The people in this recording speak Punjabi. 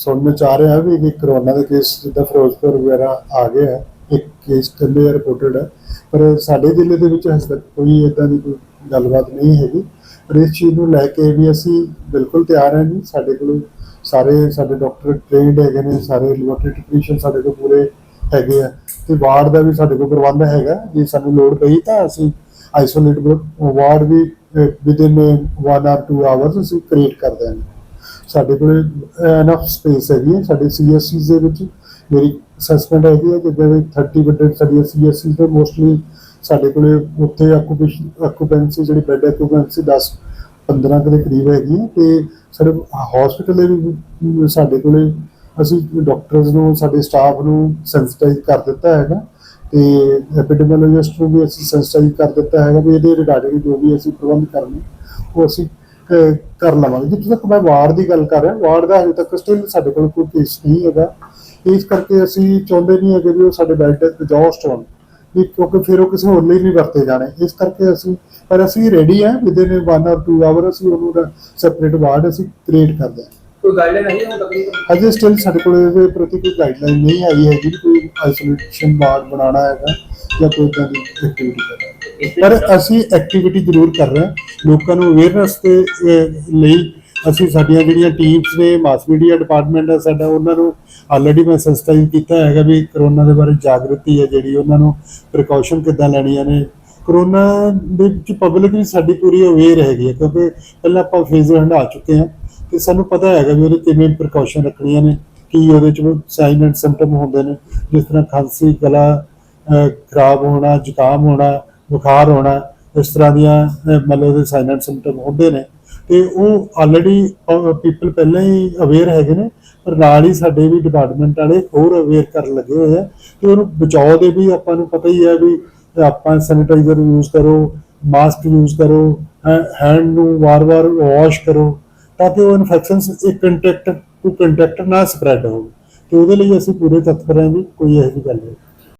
ਸੁਣਨ ਚ ਆ ਰਿਹਾ ਵੀ ਕਿ ਕਰੋਨਾ ਦੇ ਕੇਸ ਜਿੱਦਾਂ ਫਿਰੋਜ਼ਪੁਰ ਵਗੈਰਾ ਆ ਗਏ ਆ, ਇੱਕ ਕੇਸ ਕੱਲੇ ਰਿਪੋਰਟਡ ਹੈ ਪਰ ਸਾਡੇ ਜ਼ਿਲ੍ਹੇ ਦੇ ਵਿੱਚ ਹਜੇ ਤੱਕ ਕੋਈ ਇਦਾਂ ਦੀ ਕੋਈ ਗੱਲਬਾਤ ਨਹੀਂ ਹੈਗੀ। ਪਰ ਇਸ ਚੀਜ਼ ਨੂੰ ਲੈ ਕੇ ਵੀ ਅਸੀਂ ਬਿਲਕੁਲ ਤਿਆਰ ਹਾਂ ਜੀ। ਸਾਡੇ ਕੋਲ ਸਾਰੇ ਸਾਡੇ ਡਾਕਟਰ ਟ੍ਰੇਨਡ ਹੈਗੇ ਨੇ, ਸਾਰੇ ਲੈਬੋਰੇਟਰੀ ਟੈਕਨੀਸ਼ੀਅਨ ਸਾਡੇ ਕੋਲ ਪੂਰੇ ਹੈਗੇ ਆ। ਤੇ ਵਾਰਡ ਦਾ ਵੀ ਸਾਡੇ ਕੋਲ ਪ੍ਰਬੰਧ ਹੈਗਾ। ਜੇ ਸਾਨੂੰ ਲੋੜ ਪਈ ਤਾਂ ਅਸੀਂ ਆਈਸੋਲੇਟ ਵਾਰਡ ਵੀ ਵਿਦਿਨ 1 ਆਰ 2 ਆਵਰਸ ਅਸੀਂ ਕ੍ਰੀਏਟ ਕਰ ਦਿਆਂਗੇ। ਸਾਡੇ ਕੋਲ ਐਨਫ ਸਪੇਸ ਹੈਗੀ ਹੈ, ਸਾਡੇ ਸੀਐਸਸੀ ਦੇ ਵਿੱਚ। ਮੇਰੀ ਅਸੈਸਮੈਂਟ ਹੈਗੀ ਹੈ ਕਿ ਜਿਵੇਂ 30 ਬੈੱਡ ਸਾਡੀ ਸੀਐਸਸੀ ਤੇ ਮੋਸਟਲੀ ਸਾਡੇ ਕੋਲ ਉੱਥੇ ਆਕੂਪੇਸ਼ਨ ਆਕੂਪੈਂਸੀ ਜਿਹੜੀ ਬੈੱਡ ਆਕੂਪੈਂਸੀ 10 15 ਕੁ ਦੇ ਕਰੀਬ ਹੈਗੀ ਹੈ ਤੇ ਸਾਡੇ ਹਸਪੀਟਲ ਦੇ ਵੀ ਸਾਡੇ ਕੋਲੇ ਅਸੀਂ ਡਾਕਟਰਸ ਨੂੰ, ਸਾਡੇ ਸਟਾਫ ਨੂੰ ਸੈਂਸਿਟਾਈਜ਼ ਕਰ ਦਿੱਤਾ ਹੈਗਾ। ਤੇ ਐਪੀਡੈਮੀਓਲੋਜਿਸਟ ਨੂੰ ਵੀ ਅਸੀਂ ਸੈਂਸਿਟਾਈਜ਼ ਕਰ ਦਿੱਤਾ ਹੈਗਾ ਵੀ ਇਹਦੇ ਰਿਗਾਰਡਿੰਗ ਜੋ ਵੀ ਅਸੀਂ ਪ੍ਰਬੰਧ ਕਰਨੇ, ਉਹ ਅਸੀਂ ਅਹ, ਕਰ ਲਵਾਂਗੇ। ਜਿੱਥੇ ਤੱਕ ਮੈਂ ਵਾਰਡ ਦੀ ਗੱਲ ਕਰ ਰਿਹਾ ਵਾਰਡ ਦਾ ਹਜੇ ਤੱਕ ਸਟਿਲ ਸਾਡੇ ਕੋਲ ਕੋਈ ਕੇਸ ਨਹੀਂ ਹੈਗਾ। ਇਸ ਕਰਕੇ ਅਸੀਂ ਚਾਹੁੰਦੇ ਨਹੀਂ ਹੈਗੇ ਵੀ ਉਹ ਸਾਡੇ ਬੈੱਡ ਐਗਜ਼ੌਸਟ ਹੋਣ ਵੀ ਕਿਉਂਕਿ ਫਿਰ ਉਹ ਕਿਸੇ ਹੋਰ ਲਈ ਨਹੀਂ ਵਰਤੇ ਜਾਣੇ। ਇਸ ਕਰਕੇ ਅਸੀਂ ਪਰ ਅਸੀਂ ਰੈਡੀ ਹਾਂ ਵਿਦਿਨ 1 ਔਰ 2 ਆਵਰ ਅਸੀਂ ਉਹਨੂੰ ਸੈਪਰੇਟ ਵਾਰਡ ਅਸੀਂ ਕ੍ਰੀਏਟ ਕਰਦੇ ਹਾਂ ਕੋਈ ਗਾਈਡਲਾਈਨ ਹੈ ਹੁਣ ਤੱਕ? ਅਜੇ ਸਟਿਲ ਸਾਡੇ ਕੋਲ ਇਹਦੇ ਪ੍ਰਤੀ ਕੋਈ ਗਾਈਡਲਾਈਨ ਨਹੀਂ ਆਈ ਹੈਗੀ ਵੀ ਕੋਈ ਆਈਸੋਲੇਸ਼ਨ ਵਾਰਡ ਬਣਾਉਣਾ ਹੈਗਾ ਜਾਂ ਕੋਈ ਇਦਾਂ ਦੀ ਐਕਟੀਵਿਟੀ ਕਰਨਾ। ਪਰ ਅਸੀਂ ਐਕਟੀਵਿਟੀ ਜ਼ਰੂਰ ਕਰ ਰਹੇ ਹਾਂ। ਲੋਕਾਂ ਨੂੰ ਅਵੇਅਰਨੈਸ ਦੇ ਲਈ ਅਸੀਂ ਸਾਡੀਆਂ ਜਿਹੜੀਆਂ ਟੀਮਸ ਨੇ ਮਾਸ ਮੀਡੀਆ ਡਿਪਾਰਟਮੈਂਟ ਹੈ ਸਾਡਾ ਉਹਨਾਂ ਨੂੰ ਆਲਰੇਡੀ ਮੈਂ ਸੈਂਸਿਟਾਈਜ਼ ਕੀਤਾ ਹੈਗਾ ਵੀ ਕਰੋਨਾ ਦੇ ਬਾਰੇ ਜਾਗਰੂਕਤੀ ਹੈ ਜਿਹੜੀ ਉਹਨਾਂ ਨੂੰ ਪ੍ਰੀਕਾਸ਼ਨ ਕਿੱਦਾਂ ਲੈਣੀਆਂ ਨੇ। ਕਰੋਨਾ ਦੇ ਵਿੱਚ ਪਬਲਿਕ ਵੀ ਸਾਡੀ ਪੂਰੀ ਅਵੇਅਰ ਹੈਗੀ ਹੈ ਕਿਉਂਕਿ ਪਹਿਲਾਂ ਆਪਾਂ ਫੇਜ਼ ਹੰਢਾ ਚੁੱਕੇ ਹਾਂ ਤੇ ਸਾਨੂੰ ਪਤਾ ਹੈਗਾ ਵੀ ਉਹਦੇ ਕਿਵੇਂ ਪ੍ਰੀਕਾਸ਼ਨ ਰੱਖਣੀਆਂ ਨੇ ਕੀ ਉਹਦੇ ਚ ਸਾਈਨ ਐਂਡ ਸਿੰਪਟਮ ਹੁੰਦੇ ਨੇ ਜਿਸ ਤਰ੍ਹਾਂ ਖਾਂਸੀ ਗਲਾ ਖਰਾਬ ਹੋਣਾ ਜ਼ੁਕਾਮ ਹੋਣਾ ਬੁਖਾਰ ਹੋਣਾ, ਇਸ ਤਰ੍ਹਾਂ ਦੀਆਂ ਮਤਲਬ ਦੇ ਸਾਈਨ ਐਂਡ ਸਿੰਪਟਮ ਹੁੰਦੇ ਨੇ। ਤੇ ਉਹ ਆਲਰੇਡੀ ਪੀਪਲ ਪਹਿਲਾਂ ਹੀ ਅਵੇਅਰ ਹੈਗੇ ਨੇ, ਪਰ ਨਾਲ ਹੀ ਸਾਡੇ ਵੀ ਡਿਪਾਰਟਮੈਂਟ ਵਾਲੇ ਹੋਰ ਅਵੇਅਰ ਕਰਨ ਲੱਗੇ ਹੋਏ ਆ। ਤੇ ਉਹਨੂੰ ਬਚਾਓ ਦੇ ਵੀ ਆਪਾਂ ਨੂੰ ਪਤਾ ਹੀ ਹੈ ਵੀ ਆਪਾਂ ਸੈਨੀਟਾਈਜ਼ਰ ਯੂਜ਼ ਕਰੋ ਮਾਸਕ ਯੂਜ਼ ਕਰੋ ਹੈਂਡ ਨੂੰ ਵਾਰ-ਵਾਰ ਵਾਸ਼ ਕਰੋ, ਤਾਂ ਕਿ ਉਹ ਇਨਫੈਕਸ਼ਨਸ ਇੱਕ ਕੰਟੈਕਟ ਟੂ ਕੰਟੈਕਟ ਨਾ ਸਪਰੈਡ ਹੋਵੇ ਤੇ ਉਹਦੇ ਲਈ ਅਸੀਂ ਪੂਰੇ ਤਤਪਰ ਹਾਂ ਵੀ ਕੋਈ ਇਹੋ ਜਿਹੀ ਗੱਲ ਨਹੀਂ।